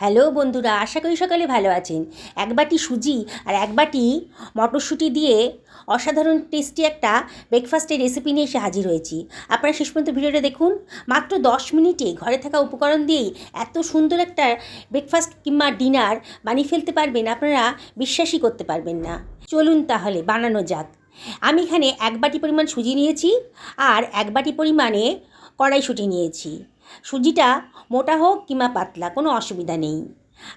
Hello বন্ধুরা, আশা করি সকালে ভালো আছেন। এক বাটি সুজি আর এক বাটি মটরশুঁটি দিয়ে অসাধারণ টেস্টি একটা ব্রেকফাস্টের রেসিপি নিয়ে এসে হাজির হয়েছি। আপনারা শেষ পর্যন্ত ভিডিওটা দেখুন। মাত্র দশ মিনিটে ঘরে থাকা উপকরণ দিয়েই এত সুন্দর একটা ব্রেকফাস্ট কিংবা ডিনার বানিয়ে ফেলতে পারবেন, আপনারা বিশ্বাসই করতে পারবেন না। চলুন তাহলে, বানানো যাক। আমি এখানে এক বাটি পরিমাণ সুজি নিয়েছি আর এক বাটি পরিমাণে কড়াইশুঁটি নিয়েছি। সুজিটা মোটা হোক কিংবা পাতলা, কোনো অসুবিধা নেই।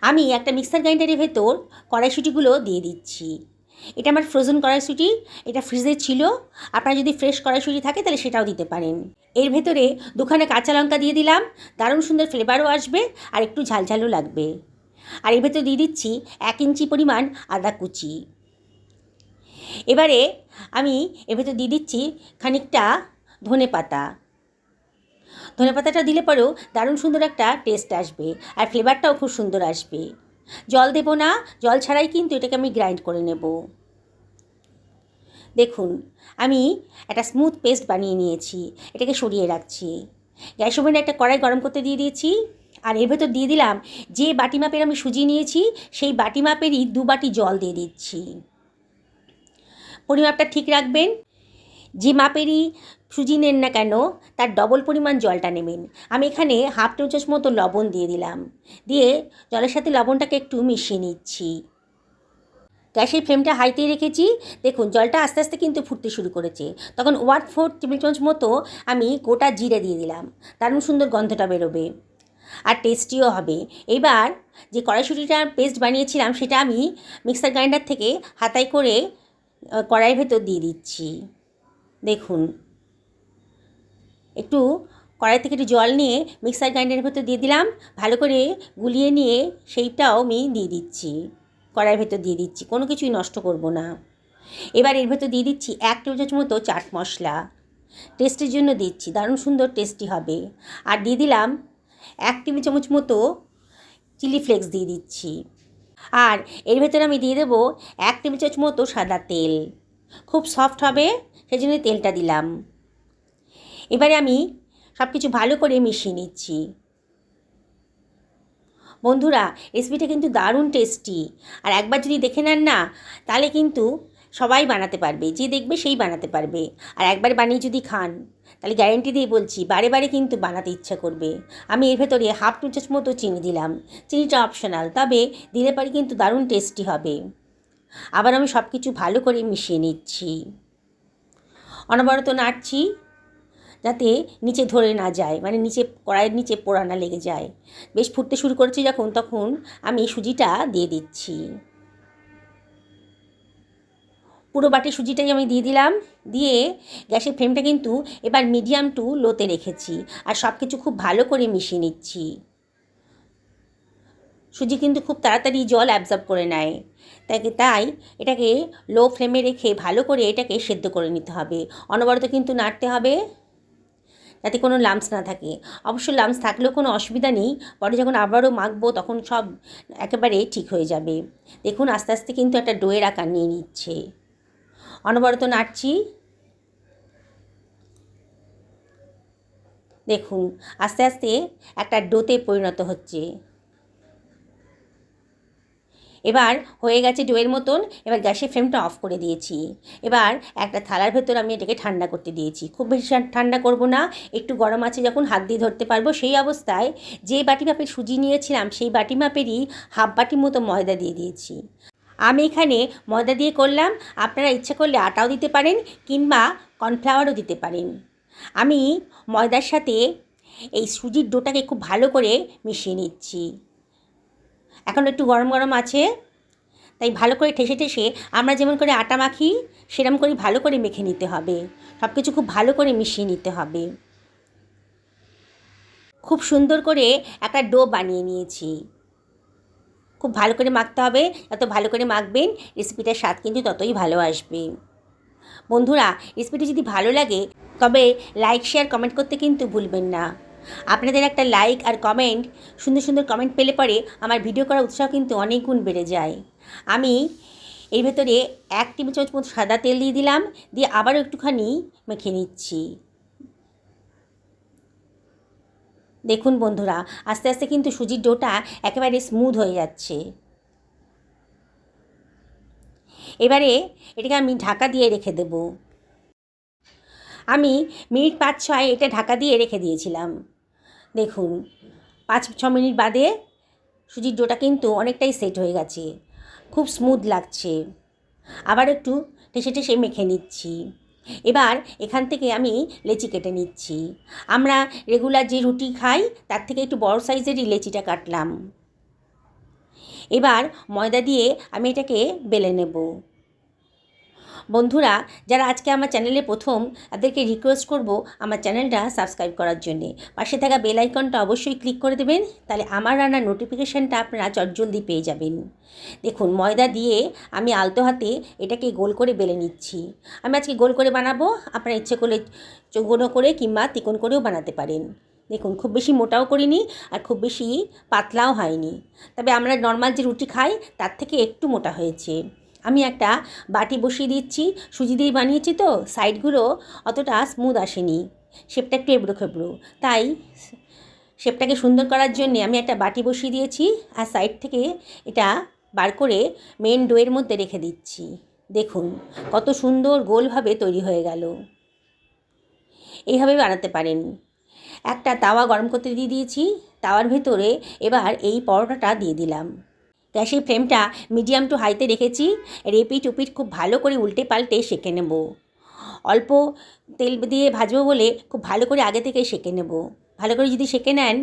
আমি একটা মিক্সার গ্রাইন্ডারের ভেতর কড়াইশুঁটিগুলো দিয়ে দিচ্ছি। এটা আমার ফ্রোজেন কড়াইশুঁটি, এটা ফ্রিজে ছিল। আপনার যদি ফ্রেশ কড়াইশুঁটি থাকে তাহলে সেটাও দিতে পারেন। এর ভেতরে দুখানে কাঁচা লঙ্কা দিয়ে দিলাম, দারুণ সুন্দর ফ্লেভারও আসবে আর একটু ঝালঝালও লাগবে। আর এর ভেতরে দিয়ে দিচ্ছি এক ইঞ্চি পরিমাণ আদা কুচি। এবারে আমি এর ভেতর দিয়ে দিচ্ছি খানিকটা ধনে পাতা। ধনে পাতাটা দিলে পরেও দারুণ সুন্দর একটা টেস্ট আসবে আর ফ্লেভারটাও খুব সুন্দর আসবে। জল দেব না, জল ছাড়াই কিন্তু এটাকে আমি গ্রাইন্ড করে নেব। দেখুন, আমি একটা স্মুথ পেস্ট বানিয়ে নিয়েছি, এটাকে সরিয়ে রাখছি। গ্যাস ওভেনে একটা কড়াই গরম করতে দিয়ে দিয়েছি, আর এর ভেতর দিয়ে দিলাম যে বাটি মাপের আমি সুজি নিয়েছি, সেই বাটি মাপেরই দু বাটি জল দিয়ে দিচ্ছি। পরিমাপটা ঠিক রাখবেন যে মাপেরই সুজি নেন না কেন, তার ডবল পরিমাণ জলটা নেবেন। আমি এখানে হাফ টেবিল চামচ মতো লবণ দিয়ে দিলাম। দিয়ে জলের সাথে লবণটাকে একটু মিশিয়ে নিচ্ছি। গ্যাসের ফ্লেমটা হাইতেই রেখেছি। দেখুন, জলটা আস্তে আস্তে কিন্তু ফুটতে শুরু করেছে। তখন ওয়ান ফোর টেবিল চামচ মতো আমি গোটা জিরে দিয়ে দিলাম। দারুণ সুন্দর গন্ধটা বেরোবে। আর টেস্টিও হবে। এবার যে কড়াইশুটিটার পেস্ট বানিয়েছিলাম, সেটা আমি মিক্সার গ্রাইন্ডার থেকে হাতায় করে কড়াইয়ের ভেতর দিয়ে দিচ্ছি। দেখুন। একটু কড়াই থেকে একটু জল নিয়ে মিক্সার গ্রাইন্ডারের ভেতর দিয়ে দিলাম। ভালো করে গুলিয়ে নিয়ে সেইটাও আমি দিয়ে দিচ্ছি। কড়াইয়ের ভেতর দিয়ে দিচ্ছি। কোনো কিছুই নষ্ট করব না। এবার এর ভেতর দিয়ে দিচ্ছি এক টেবিল চামচ মতো চাট মশলা। টেস্টের জন্য দিচ্ছি। দারুণ সুন্দর টেস্টি হবে। আর দিয়ে দিলাম এক টেবিল চামচ মতো চিলি ফ্লেক্স দিয়ে দিচ্ছি। আর এর ভেতরে আমি দিয়ে দেবো এক টেবিল চামচ মতো সাদা তেল। খুব সফট হবে সেই জন্য তেলটা দিলাম। এবারে আমি সব কিছু ভালো করে মিশিয়ে নিচ্ছি। বন্ধুরা রেসিপিটা কিন্তু দারুণ টেস্টি আর একবার যদি দেখে নেন না, তাহলে কিন্তু সবাই বানাতে পারবে, যে দেখবে সেই বানাতে পারবে। আর একবার বানিয়ে যদি খান, তাহলে গ্যারেন্টি দিয়ে বলছি, বারে বারে কিন্তু বানাতে ইচ্ছা করবে। আমি এর ভেতরে হাফ টু চামচ মতো চিনি দিলাম। চিনিটা অপশনাল তবে দিলে পরে কিন্তু দারুণ টেস্টি হবে। আবার আমি সব কিছু ভালো করে মিশিয়ে নিচ্ছি। অনবরত নাড়ছি যাতে নিচে ধরে না যায় মানে নিচে, কড়াইয়ের নিচে পোড়া না লেগে যায়। বেশ ফুটতে শুরু করেছে যখন, তখন আমি সুজিটা দিয়ে দিচ্ছি। পুরো বাটি সুজিটাই আমি দিয়ে দিলাম, দিয়ে গ্যাসের ফ্লেমটা কিন্তু এবার মিডিয়াম টু লোতে রেখেছি, আর সব কিছু খুব ভালো করে মিশিয়ে নিচ্ছি। সুজি কিন্তু খুব তাড়াতাড়ি জল অ্যাবজর্ব করে নেয়। তাই তাই এটাকে লো ফ্লেমে রেখে ভালো করে এটাকে সেদ্ধ করে নিতে হবে। অনবরত কিন্তু নাড়তে হবে যাতে কোনো লামস না থাকে। অবশ্য লামস থাকলেও কোনো অসুবিধা নেই। পরে যখন আবারও মাখবো তখন সব একেবারে ঠিক হয়ে যাবে। দেখুন আস্তে আস্তে কিন্তু একটা ডোয়ের আকার নিয়ে নিচ্ছে। অনবরত নাড়ছি। দেখুন আস্তে আস্তে একটা ডোতে পরিণত হচ্ছে। এবার হয়ে গেছে ডোয়ের মতন, এবার গ্যাসের ফ্লেমটা অফ করে দিয়েছি। এবার একটা থালার ভেতর আমি এটাকে ঠান্ডা করতে দিয়েছি। খুব বেশি ঠান্ডা করব না, একটু গরম আছে যখন হাত দিয়ে ধরতে পারব, সেই অবস্থায় যে বাটি মাপের সুজি নিয়েছিলাম, সেই বাটি মাপেরই হাফ বাটির মতো ময়দা দিয়ে দিয়েছি। আমি এখানে ময়দা দিয়ে করলাম, আপনারা ইচ্ছা করলে আটাও দিতে পারেন কিংবা কর্নফ্লাওয়ারও দিতে পারেন। আমি ময়দার সাথে এই সুজির ডোটাকে খুব ভালো করে মিশিয়ে নিচ্ছি। এখন একটু গরম গরম আছে, তাই ভালো করে ঠেসে ঠেসে আমরা যেমন করে আটা মাখি সেরকম করে ভালো করে মেখে নিতে হবে। সব কিছু খুব ভালো করে মিশিয়ে নিতে হবে। খুব সুন্দর করে একটা ডো বানিয়ে নিয়েছি। খুব ভালো করে মাখতে হবে, যত ভালো করে মাখবেন, রেসিপিটার স্বাদ কিন্তু ততই ভালো আসবে। বন্ধুরা, রেসিপিটি যদি ভালো লাগে, তবে লাইক শেয়ার কমেন্ট করতে কিন্তু ভুলবেন না। আপনাদের একটা লাইক আর কমেন্ট সুন্দর সুন্দর কমেন্ট পেলে পরে আমার ভিডিও করার উৎসাহ কিন্তু অনেক গুণ বেড়ে যায়। আমি এর ভেতরে এক টেবিল চামচ মতো সাদা তেল দিয়ে দিলাম, দিয়ে আবারও একটুখানি মেখে নিচ্ছি। দেখুন বন্ধুরা, আস্তে আস্তে কিন্তু সুজির ডোটা একেবারে স্মুথ হয়ে যাচ্ছে। এবারে এটাকে আমি ঢাকা দিয়ে রেখে দেব। আমি মিনিট পাঁচ ছয় এটা ঢাকা দিয়ে রেখে দিয়েছিলাম। দেখুন, পাঁচ, ছ মিনিট বাদে সুজির ডোটা কিন্তু অনেকটাই সেট হয়ে গেছে। খুব স্মুথ লাগছে। আবার একটু ঠেসে ঠেসে মেখে নিচ্ছি। এবার এখান থেকে আমি লেচি কেটে নিচ্ছি। আমরা রেগুলার যে রুটি খাই, তার থেকে একটু বড় সাইজেরই লেচিটা কাটলাম। এবার ময়দা দিয়ে আমি এটাকে বেলে নেব। বন্ধুরা, যারা আজকে আমার চ্যানেলে প্রথম, তাদেরকে রিকোয়েস্ট করব আমার চ্যানেলটা সাবস্ক্রাইব করার জন্যে। পাশে থাকা বেল আইকনটা অবশ্যই ক্লিক করে দেবেন, তাহলে আমার রান্নার নোটিফিকেশানটা আপনারা চটজলদি পেয়ে যাবেন। দেখুন, ময়দা দিয়ে আমি আলতো হাতে এটাকে গোল করে বেলে নিচ্ছি। আমি আজকে গোল করে বানাবো, আপনারা ইচ্ছে করলে চৌগোনো করে কিংবা তিকোন করেও বানাতে পারেন। দেখুন, খুব বেশি মোটাও করিনি আর খুব বেশি পাতলাও হয়নি। তবে আমরা নর্মাল যে রুটি খাই, তার থেকে একটু মোটা হয়েছে। আমি একটা বাটি বসিয়ে দিচ্ছি, সুজি দিয়ে বানিয়েছি তো, সাইডগুলো অতটা স্মুথ আসেনি। শেপটা একটু এবড়ো খেবড়ো। তাই শেপটাকে সুন্দর করার জন্যে আমি একটা বাটি বসিয়ে দিয়েছি আর সাইড থেকে এটা বার করে মেন ডোয়ের মধ্যে রেখে দিচ্ছি। দেখুন, কত সুন্দর গোলভাবে তৈরি হয়ে গেল। এইভাবে বানাতে পারেন। একটা তাওয়া গরম করতে দিয়ে দিয়েছি, তাওয়ার ভেতরে এবার এই পরোটাটা দিয়ে দিলাম। গ্যাসের ফ্লেমটা মিডিয়াম টু হাইতে রেখেছি। রেপিট উপিট খুব ভালো করে উল্টে পাল্টে সেঁকে নেব। অল্প তেল দিয়ে ভাজবো বলে খুব ভালো করে আগে থেকে সেঁকে নেব। ভালো করে যদি সেঁকে নেন,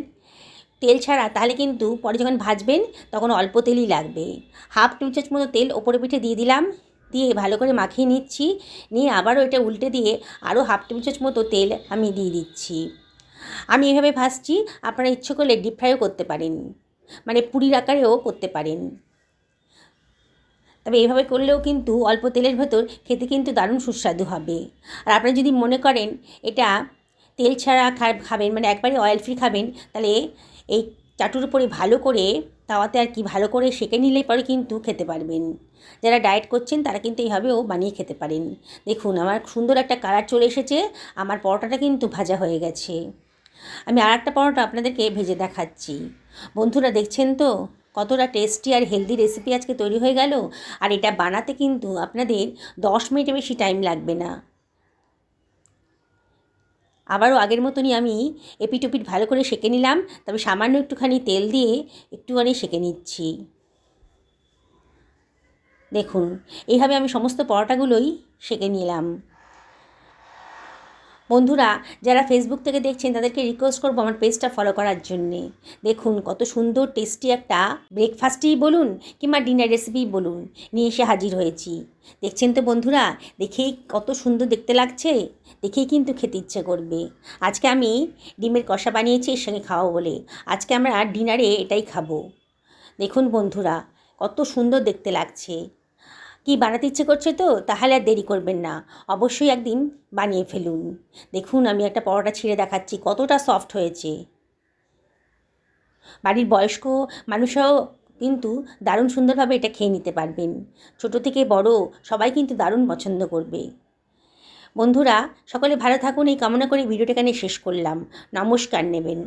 তেল ছাড়া তাহলে কিন্তু পরে যখন ভাজবেন তখন অল্প তেলই লাগবে। হাফ চামচ মতো তেল ওপরে পিঠে দিয়ে দিলাম। দিয়ে ভালো করে মাখিয়ে নিচ্ছি। নিয়ে আবারও এটা উল্টে দিয়ে আরও হাফ চামচ মতো তেল আমি দিয়ে দিচ্ছি। আমি এভাবে ভাজছি। আপনারা ইচ্ছে করলে ডিপ ফ্রাইও করতে পারেন। মানে পুরীর আকারেও করতে পারেন। তবে এইভাবে করলেও কিন্তু অল্প তেলের ভেতর খেতে কিন্তু দারুণ সুস্বাদু হবে। আর আপনারা যদি মনে করেন এটা তেল ছাড়া খাবেন মানে একবারে অয়েল ফ্রি খাবেন, তাহলে এই চাটুর উপরে ভালো করে তাওয়াতে আর কি ভালো করে সেঁকে নিলে পরে কিন্তু খেতে পারবেন। যারা ডায়েট করছেন তারা কিন্তু এইভাবেও বানিয়ে খেতে পারেন। দেখুন, আমার সুন্দর একটা কালার চলে এসেছে, আমার পরোটাটা কিন্তু ভাজা হয়ে গেছে। আমি আর একটা পরোটা আপনাদেরকে ভেজে দেখাচ্ছি। বন্ধুরা, দেখছেন তো? কতটা টেস্টি আর হেলদি রেসিপি আজকে তৈরি হয়ে গেল। আর এটা বানাতে কিন্তু আপনাদের দশ মিনিটে বেশি টাইম লাগবে না। আবারও আগের মতনই আমি এপিট ওপিট ভালো করে সেঁকে নিলাম। তবে সামান্য একটুখানি তেল দিয়ে একটুখানি সেঁকে নিচ্ছি। দেখুন, এইভাবে আমি সমস্ত পরোটাগুলোই সেঁকে নিলাম। বন্ধুরা, যারা ফেসবুক থেকে দেখছেন, তাদেরকে রিকোয়েস্ট করব আমার পেজটা ফলো করার জন্যে। দেখুন, কত সুন্দর টেস্টি একটা ব্রেকফাস্টই বলুন কিংবা ডিনার রেসিপি বলুন নিয়ে এসে হাজির হয়েছি। দেখছেন তো বন্ধুরা, দেখেই কত সুন্দর দেখতে লাগছে, দেখেই কিন্তু খেতে ইচ্ছে করবে। আজকে আমি ডিমের কষা বানিয়েছি, এর সঙ্গে খাওয়াবো বলে। আজকে আমরা ডিনারে এটাই খাব। দেখুন বন্ধুরা, কত সুন্দর দেখতে লাগছে। কি বানাতে ইচ্ছে করছে তো, তাহলে আর দেরি করবেন না। অবশ্যই একদিন বানিয়ে ফেলুন। দেখুন, আমি একটা পরোটা ছিঁড়ে দেখাচ্ছি, কতটা সফট হয়েছে। বাড়ির বয়স্ক মানুষরাও কিন্তু দারুণ সুন্দরভাবে এটা খেয়ে নিতে পারবেন। ছোট থেকে বড় সবাই কিন্তু দারুণ পছন্দ করবে। বন্ধুরা, সকলে ভালো থাকুন, এই কামনা করে ভিডিওটা এখানে শেষ করলাম। নমস্কার নেবেন।